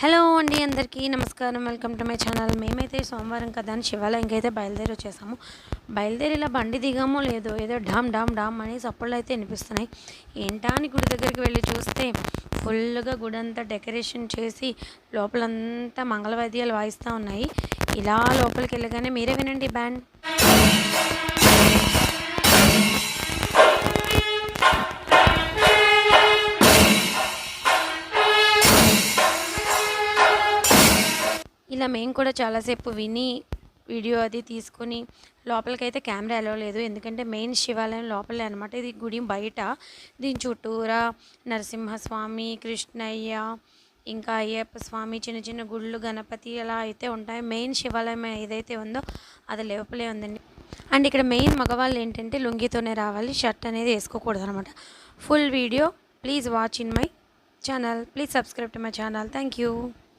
Hello అండి అందరికీ నమస్కారం. Welcome to my channel. మేమైతే సోమవారం కదా అని శివాలయంకి అయితే బయలుదేరి వచ్చేసాము బయలుదేరి ఇలా బండి దిగామో లేదో ఏదో డామ్ డామ్ డామ్ అని సప్పుళ్ళు అయితే వినిపిస్తున్నాయి. ఏంటా అని గుడి దగ్గరికి వెళ్ళి చూస్తే ఫుల్గా గుడి అంతా డెకరేషన్ చేసి లోపలంతా మంగళవాద్యాలు వాయిస్తూ ఉన్నాయి. ఇలా లోపలికి వెళ్ళగానే మీరే వినండి బ్యాండ్. ఇలా మేము కూడా చాలాసేపు విని వీడియో అది తీసుకొని లోపలికైతే కెమెరా ఎలా లేదు. ఎందుకంటే మెయిన్ శివాలయం లోపలే అనమాట ఇది గుడి బయట. దీని చుట్టూరా నరసింహస్వామి కృష్ణయ్య ఇంకా అయ్యప్ప స్వామి చిన్న చిన్న గుళ్ళు గణపతి అలా అయితే ఉంటాయి. మెయిన్ శివాలయం ఏదైతే ఉందో అది లేపలే ఉందండి. అండ్ ఇక్కడ మెయిన్ మగవాళ్ళు ఏంటంటే లుంగితోనే రావాలి. షర్ట్ అనేది వేసుకోకూడదు అనమాట full video. Please watch in my channel. Please subscribe to my channel. Thank you.